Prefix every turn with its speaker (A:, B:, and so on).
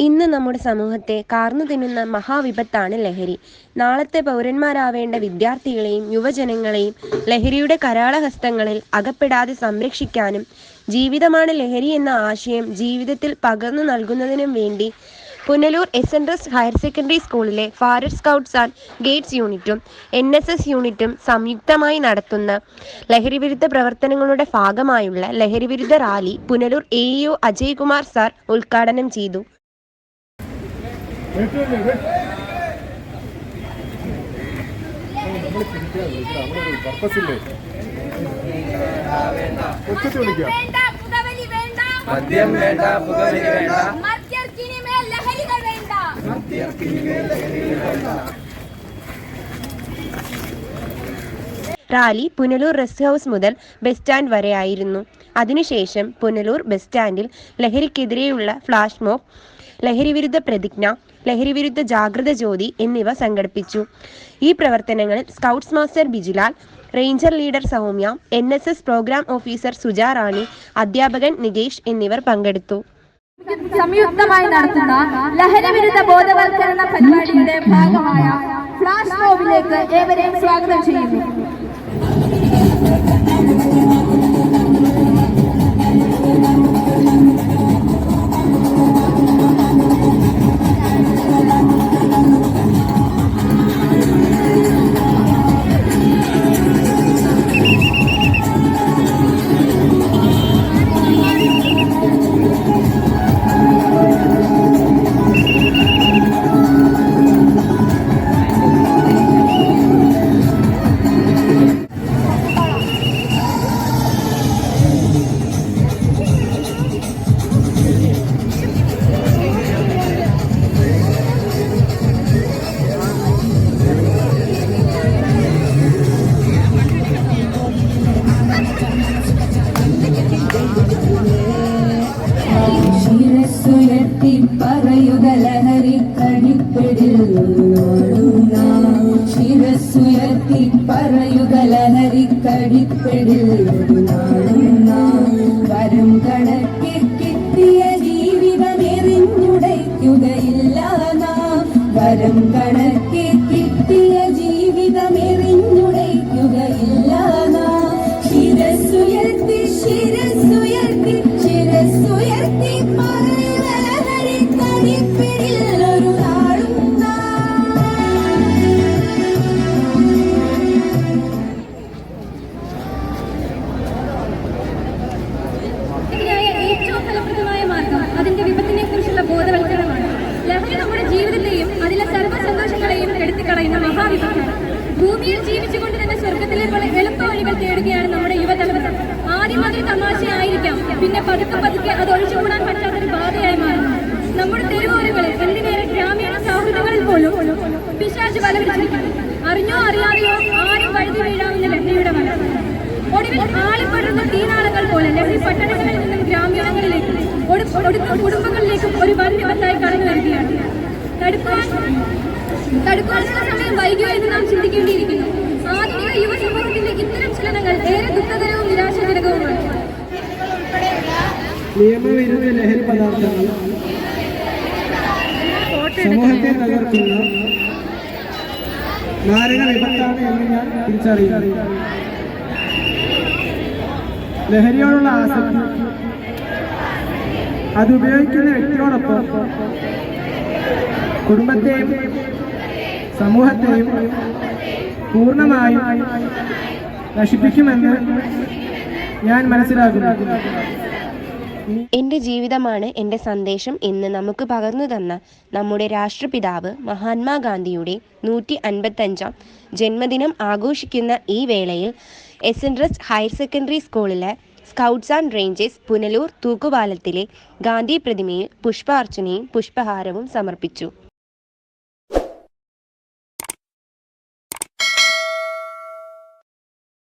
A: ഇന്ന് നമ്മുടെ സമൂഹത്തെ കാർന്നു തിന്നുന്ന മഹാവിപത്താണ് ലഹരി. നാളത്തെ പൗരന്മാരാവേണ്ട വിദ്യാർത്ഥികളെയും യുവജനങ്ങളെയും ലഹരിയുടെ കരാളഹസ്തങ്ങളിൽ അകപ്പെടാതെ സംരക്ഷിക്കാനും ജീവിതമാണ് ലഹരി എന്ന ആശയം ജീവിതത്തിൽ പകർന്നു നൽകുന്നതിനും വേണ്ടി Punalur S N S higher secondary സ്കൂളിലെ ഫാറസ്റ്റ് സ്കൗട്ട്സ് ആൻഡ് ഗേറ്റ്സ് യൂണിറ്റും എൻ എസ് എസ് യൂണിറ്റും സംയുക്തമായി നടത്തുന്ന ലഹരിവിരുദ്ധ പ്രവർത്തനങ്ങളുടെ ഭാഗമായുള്ള ലഹരിവിരുദ്ധ rally Punalur A E O Ajaykumar sir ഉദ്ഘാടനം ചെയ്തു.
B: മദ്യം വേണ്ട വേണ്ട.
A: റാലി പുനലൂർ റെസ്റ്റ് ഹൗസ് മുതൽ ബസ് സ്റ്റാൻഡ് വരെ ആയിരുന്നു അതിനുശേഷം പുനലൂർ ബസ് സ്റ്റാൻഡിൽ ലഹരിക്കെതിരെയുള്ള ഫ്ലാഷ് മോബ്, ലഹരിവിരുദ്ധ പ്രതിജ്ഞ, ലഹരിവിരുദ്ധ ജാഗ്രത ജ്യോതി എന്നിവ സംഘടിപ്പിച്ചു. ഈ പ്രവർത്തനങ്ങളിൽ scouts master Bijulal, ranger leader Soumya, N S S program officer Suja Rani, അധ്യാപകൻ നികേഷ് എന്നിവർ പങ്കെടുത്തു.
C: സംയുക്തമായി നടത്തുന്ന ലഹരി വിരുദ്ധ ബോധവൽക്കരണ പരിപാടിയുടെ ഭാഗമായ ഫ്ലാഷ് മോബിലേക്ക് ഏവരെയും സ്വാഗതം ചെയ്യുന്നു
D: ശിരസ്സുയർത്തി പറയുക വരും കണക്കി കിട്ടിയ ജീവിതമെറിഞ്ഞുടയ്ക്കുകയില്ല നാം. വരും കണക്കി കിട്ടിയ ജീവിതമെറിഞ്ഞുടയ്ക്കുകയില്ല നാം. ശിരസ്സുയർത്തി ശിരസ്സുയർത്തി ശിരസ്സുയർത്തി പറയുക
E: കെടുത്തിക്കളയുന്ന മഹാവിപത്താണ് ഭൂമിയിൽ ജീവിച്ചുകൊണ്ട് തന്നെ സ്വർഗത്തിലേക്കുള്ള എളുപ്പ വഴികൾ തേടുകയാണ് നമ്മുടെ യുവതലമുറ. ആദ്യം അതൊരു തമാശയായിരിക്കാം. പിന്നെ പതുക്കെ പതുക്കെ അത് ഒഴിച്ചുകൂടാൻ പറ്റാത്തൊരു ബാധയായി മാറും. നമ്മുടെ തെരുവോരങ്ങളിൽ എന്തിനേറെ ഗ്രാമീണ സൗഹൃദങ്ങളിൽ പോലും പിശാച് വലവിരിച്ചിരിക്കുന്നു അറിഞ്ഞോ അറിയാതെയോ ആരും വഴുതി വീഴാവുന്ന ലഹരിയുടെ വല. ഒടുവിൽ ആളിപ്പെടുന്ന തീനാളുകൾ പോലെ ലഹരി പട്ടണങ്ങളിൽ നിന്നും ഗ്രാമീണങ്ങളിലേക്കും കുടുംബങ്ങളിലേക്കും ഒരു വൻ വിപത്തായി കടന്നു വരികയാണ്. തടുക്കുവാനുള്ള സമയം വൈകിയോ എന്ന് നാം ചിന്തിക്കേണ്ടിയിരിക്കുന്നു. ആധുനിക യുവസമൂഹത്തിന്റെ ഇത്തരം ചലനങ്ങൾ ഏറെ ദുഃഖകരവും നിരാശാജനകവുമാണ്.
F: നിയമവിരുദ്ധ ലഹരി പദാർത്ഥങ്ങൾ സമൂഹത്തെ തകർക്കുന്ന മാരക വിപത്താണ് എന്ന് ഞാൻ തിരിച്ചറിയുന്നു. ലഹരിയോടുള്ള ആസക്തി അത് ഉപയോഗിക്കുന്ന വ്യക്തിയോടൊപ്പം കുടുംബത്തെയും സമൂഹത്തെയും പൂർണമായും നശിപ്പിക്കുമെന്ന് ഞാൻ മനസ്സിലാക്കുന്നു.
A: എന്റെ ജീവിതമാണ് എന്റെ സന്ദേശം എന്ന് നമുക്ക് പകർന്നു തന്ന നമ്മുടെ രാഷ്ട്രപിതാവ് മഹാത്മാഗാന്ധിയുടെ നൂറ്റി അൻപത്തഞ്ചാം ജന്മദിനം ആഘോഷിക്കുന്ന ഈ വേളയിൽ S N S higher secondary സ്കൂളിലെ സ്കൗട്ട്സ് ആൻഡ് റേഞ്ചേഴ്സ് പുനലൂർ തൂക്കുപാലത്തിലെ ഗാന്ധി പ്രതിമയിൽ പുഷ്പാർച്ചനയും പുഷ്പഹാരവും സമർപ്പിച്ചു.